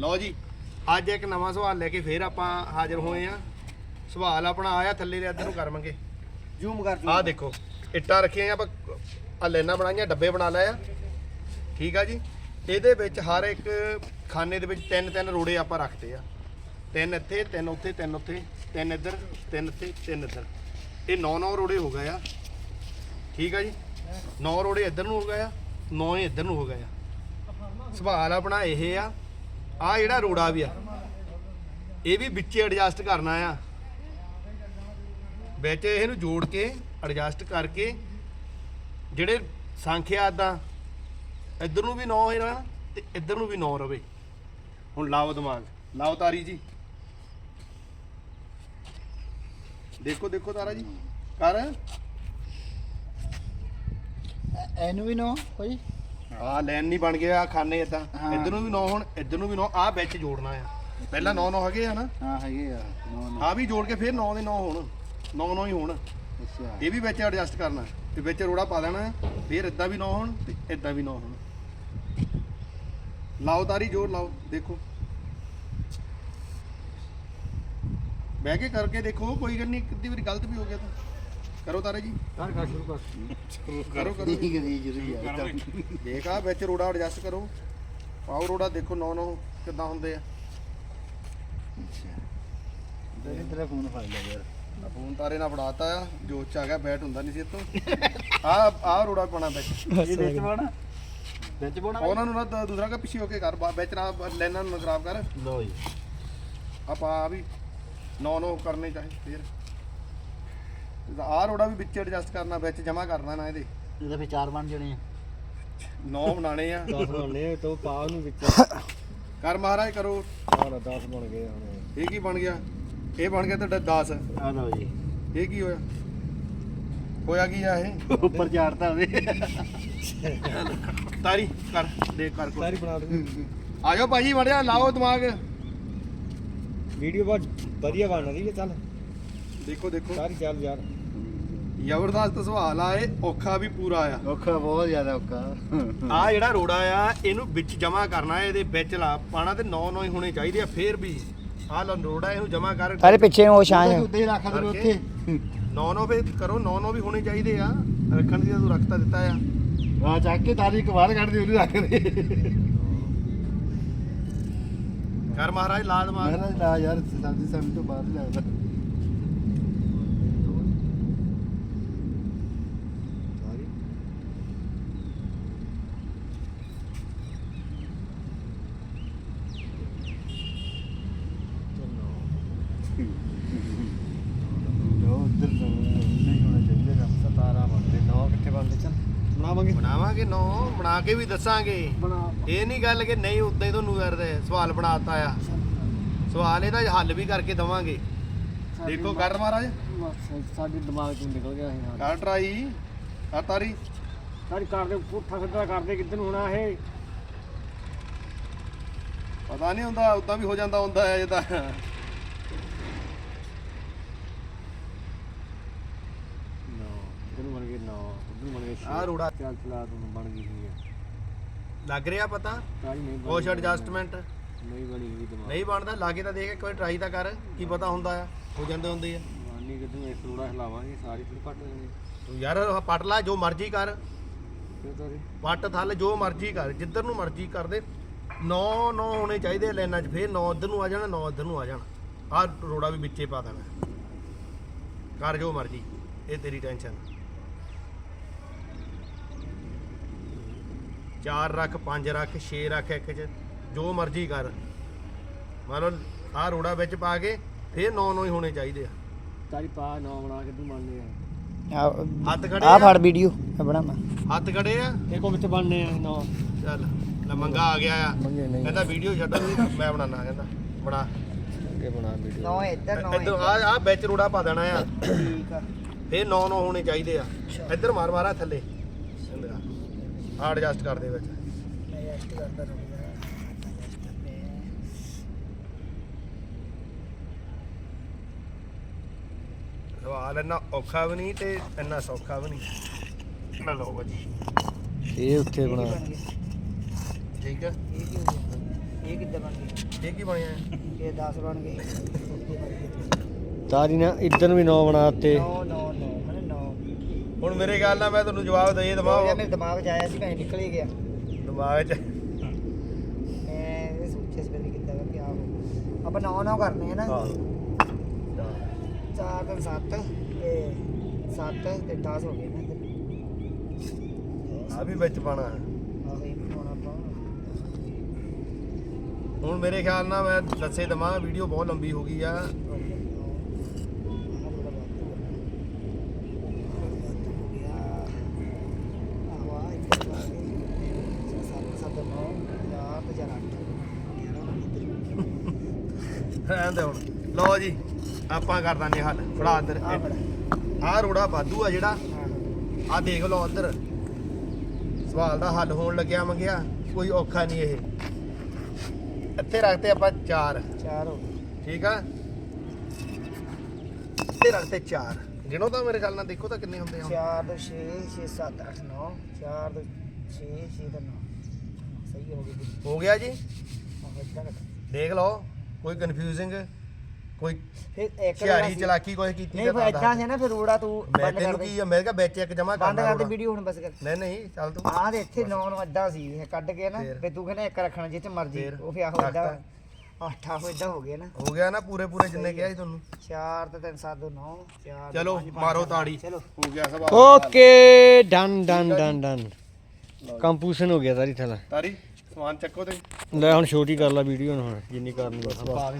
ਲਓ ਜੀ ਅੱਜ ਇੱਕ ਨਵਾਂ ਸਵਾਲ ਲੈ ਕੇ ਫੇਰ ਆਪਾਂ ਹਾਜ਼ਰ ਹੋਏ ਆ ਸਵਾਲ ਆਪਣਾ ਆਇਆ ਥੱਲੇ ਦੇ ਇੱਧਰ ਨੂੰ ਕਰਵਾਂਗੇ ਜ਼ੂਮ ਕਰ ਆਹ ਦੇਖੋ ਇੱਟਾਂ ਰੱਖੀਆਂ ਆਪਾਂ ਆ ਲੈਣਾ ਬਣਾਈਆਂ ਡੱਬੇ ਬਣਾ ਲਏ ਆ। ਠੀਕ ਆ ਜੀ? ਇਹਦੇ ਵਿੱਚ ਹਰ ਇੱਕ ਖਾਨੇ ਦੇ ਵਿੱਚ ਤਿੰਨ ਤਿੰਨ ਰੋੜੇ ਆਪਾਂ ਰੱਖਦੇ ਆ। ਤਿੰਨ ਇੱਥੇ ਤਿੰਨ ਉੱਥੇ ਤਿੰਨ ਉੱਥੇ ਤਿੰਨ ਇੱਧਰ ਤਿੰਨ ਇੱਥੇ ਤਿੰਨ ਇੱਧਰ। ਇਹ ਨੌ ਨੌ ਰੋੜੇ ਹੋ ਗਏ ਆ। ਠੀਕ ਆ ਜੀ? ਨੌ ਰੋੜੇ ਇੱਧਰ ਨੂੰ ਹੋ ਗਏ ਆ ਨੌ ਇੱਧਰ ਨੂੰ ਹੋ ਗਏ ਆ। ਸਵਾਲ ਆਪਣਾ ਇਹ ਆ ਆ ਜਿਹੜਾ ਰੋੜਾ ਵੀ ਆ, ਇਹ ਵੀ ਵਿੱਚੇ ਐਡਜਸਟ ਕਰਨਾ ਆ। ਵਿੱਚ ਇਹਨੂੰ ਜੋੜ ਕੇ ਐਡਜਸਟ ਕਰਕੇ ਜਿਹੜੇ ਸੰਖਿਆ ਦਾ ਇੱਧਰ ਨੂੰ ਵੀ 9 ਹੋ ਜਾਣਾ ਤੇ ਇੱਧਰ ਨੂੰ ਵੀ 9 ਰਵੇ। ਹੁਣ ਲਾਓ ਦਿਮਾਗ, ਲਾਓ ਤਾਰੀ ਜੀ। ਦੇਖੋ ਦੇਖੋ ਤਾਰਾ ਜੀ, ਕਰ। ਇਹਨੂੰ ਵੀ ਨੋ, ਕੋਈ? ਆ ਲਾਈਨ ਨਹੀਂ ਬਣ ਗਿਆ ਖਾਨੇ ਇਦਾਂ। ਇੱਧਰ ਨੂੰ ਵੀ 9 ਹੁਣ ਇੱਧਰ ਨੂੰ ਵੀ 9 ਆ ਵਿੱਚ ਜੋੜਨਾ ਆ। ਪਹਿਲਾਂ 9 9 ਹੈਗੇ ਆ ਨਾ? ਹਾਂ ਹੈਗੇ ਆ ਨੋ ਨੋ। ਆ ਵੀ ਜੋੜ ਕੇ ਫਿਰ 9 ਦੇ 9 ਹੋਣ। 9 9 ਹੀ ਹੋਣ। ਅੱਛਾ। ਇਹ ਵੀ ਵਿੱਚ ਐਡਜਸਟ ਕਰਨਾ। ਤੇ ਵਿੱਚ ਰੋੜਾ ਪਾ ਦੇਣਾ ਫਿਰ ਇਦਾਂ ਵੀ 9 ਹੋਣ ਤੇ ਇਦਾਂ ਵੀ 9 ਹੋਣ। ਲਾਓ ਤਾਰੀ ਜੋਰ ਲਾਓ ਦੇਖੋ। ਬਹਿ ਕੇ ਕਰਕੇ ਦੇਖੋ ਕੋਈ ਗੱਲ ਨਹੀਂ ਕਿੰਨੀ ਵਾਰੀ ਗਲਤ ਵੀ ਹੋ ਗਿਆ ਤਾਂ। ਕਰੋ ਤਾਰੇ ਜੀ। ਕਰ ਕਰ ਸ਼ੁਰੂ ਕਰ। ਕਰੋ। ਕਰੋ ਠੀਕ ਹੈ ਜੀ ਆ ਦੇਖ ਆ ਵਿੱਚ ਰੋੜਾ ਐਡਜਸਟ ਕਰੋ। ਪਾਓ ਰੋੜਾ ਦੇਖੋ 9 9 ਕਿੱਦਾਂ ਹੁੰਦੇ ਆ। ਅੱਛਾ। ਤੇਰੇ ਤੇਰਾ ਫੋਨ ਫੜ ਲਿਆ ਯਾਰ। ਆ ਫੋਨ ਤਾਰੇ ਨਾਲ ਫੜਾਤਾ ਆ ਚ ਆ ਗਿਆ ਬੈਟ ਹੁੰਦਾ ਨਹੀਂ ਸੀ ਇਤੋਂ ਆ ਆ ਰੋੜਾ ਪਾਣਾ ਵਿੱਚ। ਇਹ ਵਿੱਚ ਪਾਉਣਾ? ਵਿੱਚ ਪਾਉਣਾ ਉਹਨਾਂ ਨੂੰ ਨਾ ਦ- ਦੂਸਰਾ ਕਾ ਪਿੱਛੇ ਹੋ ਕੇ ਕਰ ਵਿੱਚ ਨਾ ਲੈਣਾ ਨੂੰ ਨਾ ਖਰਾਬ ਕਰ। ਲੋ ਜੀ। ਆਪਾਂ ਆ ਵੀ ਨੌ ਨੌ ਕਰਨੇ ਚਾਹੇ ਫੇਰ। ਆ ਰੋੜਾ ਵੀ ਵਿੱਚ ਐਡਜਸਟ ਕਰਨਾ ਵਿੱਚ ਜਮਾ ਕਰਨਾ ਨਾ ਇਹਦੇ। ਇਹਦੇ ਫਿਰ ਚਾਰ ਬਣ ਜਣੇ ਆ। ਨੌ ਬਣਾਣੇ ਆ। 10 ਬਣਨੇ ਤੋਂ ਪਾ ਉਹਨੂੰ ਵਿੱਚ। ਕਰ ਮਹਾਰਾਜ ਕਰੋ। ਹੁਣ 10 ਬਣ ਗਏ ਹੁਣ। ਇਹ ਕੀ ਬਣ ਗਿਆ? ਇਹ ਬਣ ਗਿਆ ਤੁਹਾਡਾ 10 ਆ ਲਓ ਜੀ। ਇਹ ਕੀ ਹੋਇਆ? ਹੋਇਆ ਕੀ ਆ ਇਹ? ਉੱਪਰ ਚਾੜਤਾ ਹੋਵੇ ਤਾਰੀ ਕਰ ਦੇ ਕਰ ਕੁਛ। ਸਾਰੀ ਬਣਾ ਦੇ ਆਜੋ ਭਾਜੀ ਵੜਿਆ ਲਾਓ ਦਿਮਾਗ। ਵੀਡੀਓ ਬਹੁਤ ਵਧੀਆ ਬਣ ਰਹੀ ਹੈ ਚੱਲ। ਦੇਖੋ ਦੇਖੋ। ਸਾਰੀ ਚੱਲ ਯਾਰ। ਜ਼ਬਰਦਸਤ ਸਵਾਲ ਆ ਇਹ ਔਖਾ ਵੀ ਪੂਰਾ ਆ। ਔਖਾ ਬਹੁਤ ਜ਼ਿਆਦਾ ਔਖਾ। ਆ ਜਿਹੜਾ ਰੋੜਾ ਆ ਇਹਨੂੰ ਵਿੱਚ ਜਮਾ ਕਰਨਾ ਇਹਦੇ ਵਿੱਚ ਲਾ ਪਾਣਾ ਤੇ 9 9 ਹੀ ਹੋਣੇ ਚਾਹੀਦੇ ਆ ਫੇਰ ਵੀ। ਆ ਲੋ ਰੋੜਾ ਇਹਨੂੰ ਜਮਾ ਕਰ। ਸਾਰੇ ਪਿੱਛੇ ਨੂੰ ਉਹ ਛਾਂ ਉਹਦੇ ਉੱਤੇ ਹੀ ਰੱਖ ਦੇ ਕਰਕੇ। ਉੱਥੇ। 9 9 ਵੀ ਕਰੋ 9 9 ਵੀ ਹੋਣੇ ਚਾਹੀਦੇ ਆ। ਰੱਖਣ ਦੀ ਤਾਂ ਰੱਖਤਾ ਦਿੱਤਾ ਆ। ਆ ਚੱਕ ਕੇ ਤਾਰੀ ਇੱਕ ਬਾਹਰ ਕੱਢ ਦੇ ਉਹਨੂੰ ਰੱਖ ਦੇ। ਕਰ ਮਹਾਰਾਜ ਲਾ ਦਿਮਾਗ ਮਹਾਰਾਜ ਨਾ ਯਾਰ ਸਬਜ਼ੀ ਸਮਝ ਤੋਂ ਬਾਹਰ ਲੱਗਦਾ ਸਾਰੀ ਲੋ ਉੱਧਰ ਤੋਂ ਨਹੀਂ ਹੋਣਾ ਚਾਹੀਦਾ ਕੰਮ 17 ਬਣਦੇ 9 ਕਿੱਥੇ ਬਣਦੇ ਚੱਲ ਬਣਾਵਾਂਗੇ 9 ਬਣਾ ਕੇ ਵੀ ਦੱਸਾਂਗੇ। ਬਣਾ। ਇਹ ਨਹੀਂ ਗੱਲ ਕਿ ਨਹੀਂ ਉਦਾਂ ਹੀ ਤੁਹਾਨੂੰ ਕਰਦੇ ਸਵਾਲ ਬਣਾਤਾ ਆ। ਸਵਾਲ ਇਹਦਾ ਹੱਲ ਵੀ ਕਰਕੇ ਦਵਾਂਗੇ। ਦੇਖੋ ਕਰ ਮਹਾਰਾਜ। ਸਾਡੇ ਦਿਮਾਗ ਚੋਂ ਨਿਕਲ ਗਿਆ ਇਹ ਕਰ ਟਰਾਈ। ਕਰ ਤਾਰੀ। ਸਾਰੀ ਕਰਦੇ ਪੁੱਠਾ ਸਿੱਧਾ ਕਰਦੇ ਕਿੱਧਰ ਨੂੰ ਹੋਣਾ ਇਹ? ਪਤਾ ਨਹੀਂ ਹੁੰਦਾ ਉਦਾਂ ਵੀ ਹੋ ਜਾਂਦਾ ਹੁੰਦਾ ਹੈ ਇਹ ਤਾਂ ਨੌ ਇੱਧਰ ਨੂੰ ਬਣ ਗਏ 9 ਉੱਧਰ ਨੂੰ ਬਣ ਗਏ ਆਹ ਰੋੜਾ ਚੱਲ ਚਲਾ ਤੂੰ ਬਣ ਗਈ ਹੋਈ ਹੈ ਲੱਗ ਰਿਹਾ ਪਤਾ? ਸਾਰੀ ਨਹੀਂ ਬਣੀ ਕੁਛ ਐਡਜਸਟਮੈਂਟ ਨਹੀਂ ਬਣੀ ਹੋਈ ਦਿਮਾਗ ਨਹੀਂ ਬਣਦਾ ਲਾਗੇ ਤਾਂ ਦੇਖ ਇੱਕ ਵਾਰ ਟਰਾਈ ਤਾਂ ਕਰ ਕੀ ਪਤਾ ਹੁੰਦਾ ਆ ਹੋ ਜਾਂਦੇ ਹੁੰਦੇ ਆ। ਮਾਨੀ ਕਿਦੋਂ ਇੱਕ ਰੋੜਾ ਹਿਲਾਵਾਂਗੇ ਸਾਰੀ ਫਿਰ ਪੱਟ ਦੇਣੀ ਤੂੰ ਯਾਰ ਪੱਟ ਲਾ ਜੋ ਮਰਜ਼ੀ ਕਰ। ਫਿਰ ਤਾਰੀ? ਪੱਟ ਥੱਲ ਜੋ ਮਰਜ਼ੀ ਕਰ ਜਿੱਧਰ ਨੂੰ ਮਰਜ਼ੀ ਕਰ ਦੇ। 9 9 ਹੋਣੇ ਚਾਹੀਦੇ ਆ ਲਾਈਨਾਂ 'ਚ ਫੇਰ 9 ਇੱਧਰ ਨੂੰ ਆ ਜਾਣਾ 9 ਇੱਧਰ ਨੂੰ ਆ ਜਾਣਾ। ਆਹ ਰੋੜਾ ਵੀ ਵਿੱਚੇ ਪਾ ਦੇਣਾ। ਕਰ ਜੋ ਮਰਜ਼ੀ ਇਹ ਤੇਰੀ ਟੈਨਸ਼ਨ ਚਾਰ ਰੱਖ ਪੰਜ ਰੱਖ 6 ਰੱਖ ਇੱਕ 'ਚ। ਜੋ ਮਰਜ਼ੀ ਕਰ। ਮੰਨ ਲਓ ਆਹ ਰੋੜਾ ਵਿੱਚ ਪਾ ਕੇ ਫੇਰ 9 9 ਹੀ ਹੋਣੇ ਚਾਹੀਦੇ ਆ। ਤਾਰੀ ਪਾ 9 ਬਣਾ ਕਿੱਧਰ ਬਣਨੇ ਆ। ਹੱਥ ਖੜੇ ਆ ਫੜ ਵੀਡੀਓ ਬਣਾਵਾ। ਹੱਥ ਖੜੇ ਆ? ਇਹ ਕੋ ਵਿੱਚ ਬਣਨੇ ਆ 9 ਚੱਲ ਲੈ ਮੰਗਾ ਆ ਗਿਆ ਆ। ਕਹਿੰਦਾ ਵੀਡੀਓ ਛੱਡੋ ਮੈਂ ਬਣਾਣਾ ਕਹਿੰਦਾ। ਬਣਾ। ਅੱਗੇ ਬਣਾ ਵੀਡੀਓ। ਨੌ ਇੱਧਰ ਇੱਧਰ ਆ ਆ ਵਿੱਚ ਰੋੜਾ ਪਾ ਦੇਣਾ ਆ। ਠੀਕ ਆ। ਫੇਰ 9 9 ਹੋਣੇ ਚਾਹੀਦੇ ਆ। ਇੱਧਰ ਮਾਰ ਮਾਰਾ ਥੱਲੇ। ਆ ਐਡਜਸਟ ਕਰ ਦੇ ਵਿੱਚ। ਐਡਜਸਟ ਕਰਦਾ ਰਹੂਗਾ ਸਵਾਲ ਇੰਨਾ ਔਖਾ ਵੀ ਨਹੀਂ ਤੇ ਇੰਨਾ ਸੌਖਾ ਵੀ ਨਹੀਂ। ਲੈ ਲਓ ਜੀ ਇਹ ਉੱਥੇ ਬਣਾ। ਠੀਕ ਆ। ਇਹ ਕੀ ਹੋ ਗਿਆ ਇਹ ਕਿੱਦਾਂ ਬਣ ਗਈ ਇਹ ਕੀ ਬਣਿਆ? ਹੈ? ਇਹ 10 ਬਣ ਗਏ ਤਾਰੀ ਨਾ ਨੂੰ ਵੀ 9 ਬਣਾਤੇ 9 9 9 ਮਨੇ 9 ਹੁਣ ਮੇਰੇ ਗੱਲ ਨਾਲ ਮੈਂ ਤੁਹਾਨੂੰ ਜਵਾਬ ਦੇ ਦਵਾਂ। ਯਾਰ ਮੇਰੇ ਦਿਮਾਗ 'ਚ ਆਇਆ ਸੀ ਭਾਵੇਂ ਨਿਕਲ ਹੀ ਗਿਆ। ਦਿਮਾਗ 'ਚ। ਮੈਂ ਇਹ ਸੋਚਿਆ ਸੀ ਵੀ ਕਿੱਦਾਂ ਦਾ ਕਿਆ ਹੋ ਆਪਾਂ 9 9 ਕਰਨੇ ਹੈ ਨਾ। ਹਾਂ। 4 ਤੇ 7 ਤੇ 7 ਤੇ 10 ਹੋ ਗਏ ਨਾ। ਆ ਵੀ ਵਿੱਚ ਪਾਣਾ ਆਹੋ ਪਾਉਣਾ ਆਪਾਂ। ਹੁਣ ਮੇਰੇ ਖਿਆਲ ਨਾਲ ਮੈਂ ਦੱਸੇ ਦਵਾਂ ਵੀਡੀਓ ਬਹੁਤ ਲੰਬੀ ਹੋ ਗਈ ਆ। ਰਹਿਣ ਦੇ ਹੁਣ। ਲਓ ਜੀ ਆਪਾਂ ਕਰ ਦਾਂਗੇ ਹੱਲ। ਫੜਾ ਅੰਦਰ ਆਹ ਰੋੜਾ ਵਾਧੂ ਆ ਜਿਹੜਾ। ਆ ਦੇਖ ਲਓ ਅੰਦਰ ਸਵਾਲ ਦਾ ਹੱਲ ਹੋਣ ਲੱਗਿਆ ਮੰਗਿਆ। ਕੋਈ ਔਖਾ ਨਹੀਂ ਇਹ। ਇੱਥੇ ਰੱਖਤੇ ਆਪਾਂ ਚਾਰ। ਚਾਰ ਹੋ ਠੀਕ ਆ? ਤੇ ਰੱਖਤੇ ਚਾਰ। ਗਿਣੋ ਤਾਂ ਮੇਰੇ ਖਿਆਲ ਨਾਲ ਦੇਖੋ ਤਾਂ ਕਿੰਨੇ ਹੁੰਦੇ ਆ ਚਾਰ ਦੋ 6 6 7 8 9 ਚਾਰ ਦੋ 6 6 ਤੋਂ 9 ਸਹੀ ਹੋ ਗਈ ਹੋ ਗਿਆ ਜੀ। ਦੇਖ ਲਓ। ਕੋਈ ਕਨਫਿਊਜ਼ਿੰਗ ਕੋਈ ਫਿਰ ਇੱਕ ਹਿਆਰੀ ਚਲਾਕੀ ਕੋਈ ਕੀਤੀ ਨਹੀਂ ਫਿਰ ਇਦਾਂ ਸੀ ਨਾ ਫਿਰ ਰੋੜਾ ਤੂੰ ਮੈਂ ਬੰਦ ਕਰ ਦੇ। ਮੈਂ ਕਿਹਾ ਵਿੱਚ ਇੱਕ ਜਮਾ ਬੰਦ ਕਰ ਦੇ। ਵੀਡੀਓ ਹੁਣ ਬਸ ਕਰ। ਨਹੀਂ ਨਹੀਂ ਚੱਲ ਤੂੰ। ਆਹ ਦੇ ਇੱਥੇ ਨੌ ਨੂੰ ਸੀ ਇਹ ਕੱਢ ਕੇ ਨਾ ਫੇਰ। ਤੇ ਤੂੰ ਕਹਿੰਦਾ ਇੱਕ ਰੱਖਣਾ ਜਿੱਥੇ ਮਰਜ਼ੀ ਫੇਰ। ਉਹ ਫਿਰ ਆਹੋ ਰੱਖਤਾ। ਆਠਾ ਹੋ ਏਦਾਂ ਹੋ ਗਿਆ ਨਾ। ਹੋ ਗਿਆ ਨਾ ਪੂਰੇ ਪੂਰੇ ਜਿੰਨੇ ਕਿਹਾ ਸੀ ਤੁਹਾਨੂੰ। 4 ਤੇ 3 7 2 9 4 ਚਲੋ ਮਾਰੋ ਤਾੜੀ। ਚਲੋ। ਹੋ ਗਿਆ ਸਭ okay done done done done. ਕੰਪੂਸ਼ਨ ਹੋ ਗਿਆ ਤਾਰੀ ਥਲਾ। ਤਾਰੀ? ਸਮਾਨ ਚੱਕੋ ਤੇ। ਲੈ ਹੁਣ ਛੋਟੀ ਕਰ ਲਾ ਵੀਡੀਓ ਹੁਣ ਜਿੰਨੀ ਕਰਨੀ ਬਸ ਪਾ